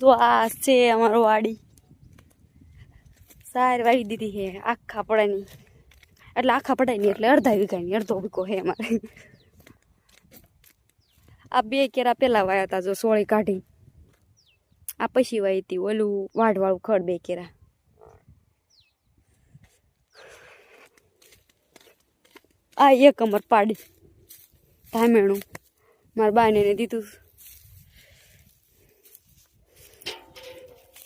જો છે અમારો વાડી. સાર વાળી દીધી છે, આખા પડાની. એટલે આખા પડાય નહીં એટલે અડધા વીઘાની, અડધો વીઘો છે અમારે. આ બે કેરા પેલા વાયા હતા જો સોળી કાઢી. આ પછી વાઈ હતી ઓલું વાઢવાળું ખડ બે કેરા. આ એક અમર પાડી ધામેણું. મારા બાને દીધું.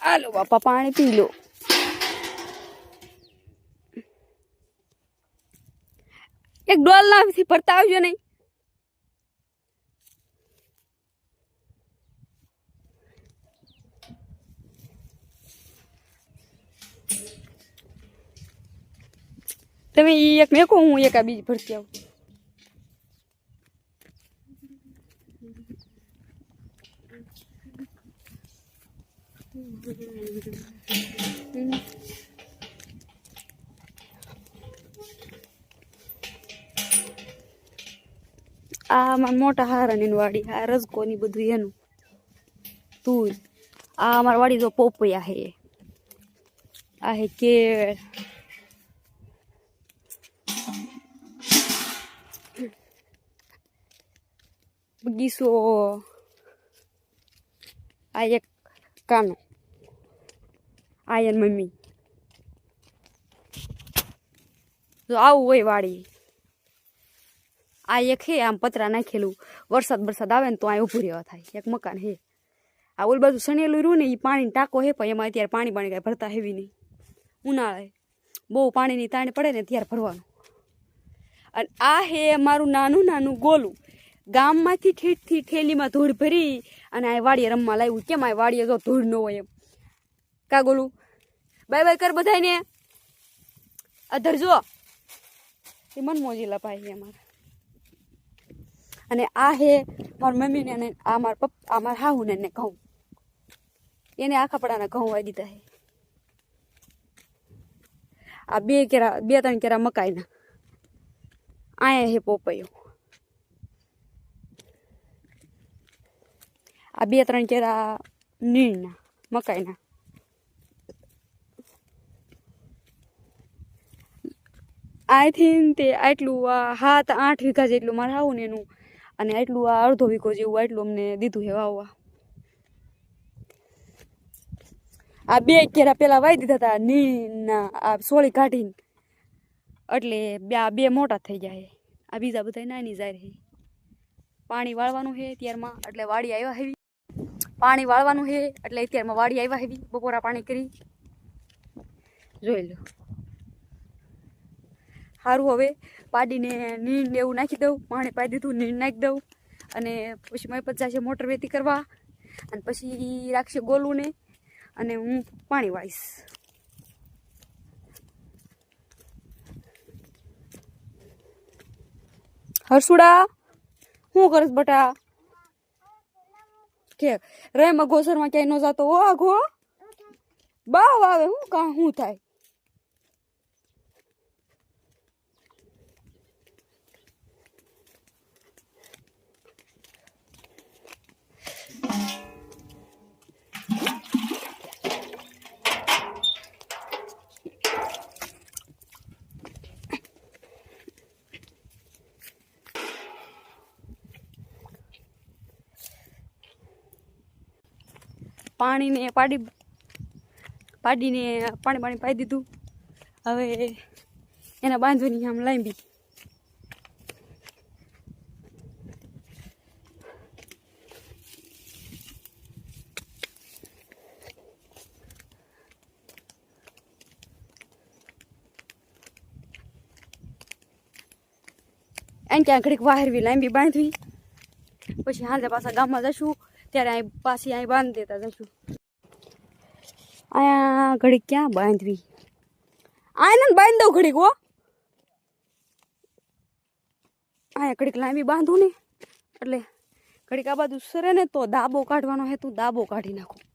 હાલો, બાપા, પાણી પી લો. એક ડોલ નાથી ભરતા આવજો નહીં. તમે ઈ એક મેકો હું એક આ બીજી ભરતી આવું. આ મોટા મોટા હારાની વાડી આ રસકોની બધું એનું. તું આ અમારી વાડી જો પોપયા હે. આ હે કેળ. બગીચો. આ એક કાનો. આ એન મમ્મી. જો આવું હોય વાડી. આ એક હે, આમ પતરા નાખેલું. વરસાદ વરસાદ આવે ને તો આ ઊભું રહેવા થાય. એક મકાન હે. આ ઓલ બાજુ સણેલું રહ્યું ને એ પાણી ટાંકો હે, પણ એમાં અત્યારે પાણી પાણી કાંઈ ભરતા હેવી નહીં. ઉનાળે. બહુ પાણીની તાણ પડે ને, ત્યારે ભરવાનું. અને આ હે મારું નાનું નાનું ગોલું. ગામમાંથી ઠેઠથી ઠેલીમાં ધૂળ ભરી અને આ વાડીએ રમવા લાવ્યું કેમ આ વાડીએ જો ધૂળ ન હોય એમ? કા ગોલું? બાય બાય કર બધાને આ ધરજો એ મન મોજી લપાય છે અમારા. અને આ હે મારી મમ્મીને અને આ મારા પપ્પા આ મારા હાહુને ને ઘઉં. એને આ કપડાના ઘઉં વાઈ દીધા હે. આ બે કેરા, બે ત્રણ કેરા મકાઈના. આયા હે પોપૈયો. આ બે ત્રણ કેરા નીણના મકાઈના. આઈથી તે આટલું આ હાથ આઠ વીઘા જેટલું મારે આવું ને એનું. અને આટલું આ અડધો વીઘો જેવું આટલું અમને દીધું છે વાવવા. આ બે કેરા પેલા વાઈ દીધા હતા નીના આ સોળી કાઢીને. એટલે બે આ બે મોટા થઈ જાય આ બીજા બધા નાની જાય છે. પાણી વાળવાનું છે ત્યારમાં એટલે વાડી આવ્યા હેવી. પાણી વાળવાનું છે, એટલે અત્યારમાં વાડી આવ્યા હેવી. બપોરા પાણી કરી. જોઈ લો. સારું હવે પાડીને નીણ એવું નાખી દઉં પાણી પાડી દીધું, નીણ નાખી દઉં અને પછી મારી પાસે મોટર વેતી કરવા અને પછી રાખશે ગોલું ને અને હું પાણી વાળીશ. હરસુડા શું કરસ બટા? કે રેમાં ગોસરમાં ક્યાંય ન જાતો ઓ આઘો બાવ આવે, હું કા શું થાય? પાણીને પાડી પાડીને પાણી પાણી પાઈ દીધું. હવે એના બાંધવાની આમ લાંબી. એને ત્યાં ઘડીક વાહરવી લાંબી બાંધવી. પછી હાલ પાછા ગામમાં જશું. ત્યારે અહીં પાછી અહીં બાંધી દેતા જશું. અહીંયા ઘડીક ક્યાં બાંધવી? આને બાંધી દઉં ઘડીક હો. અહીંયા ઘડીક લાંબી બાંધું ને. એટલે ઘડીક આ બાજુ સરે ને તો દાબો કાઢવાનો હે, તું દાબો કાઢી નાખું.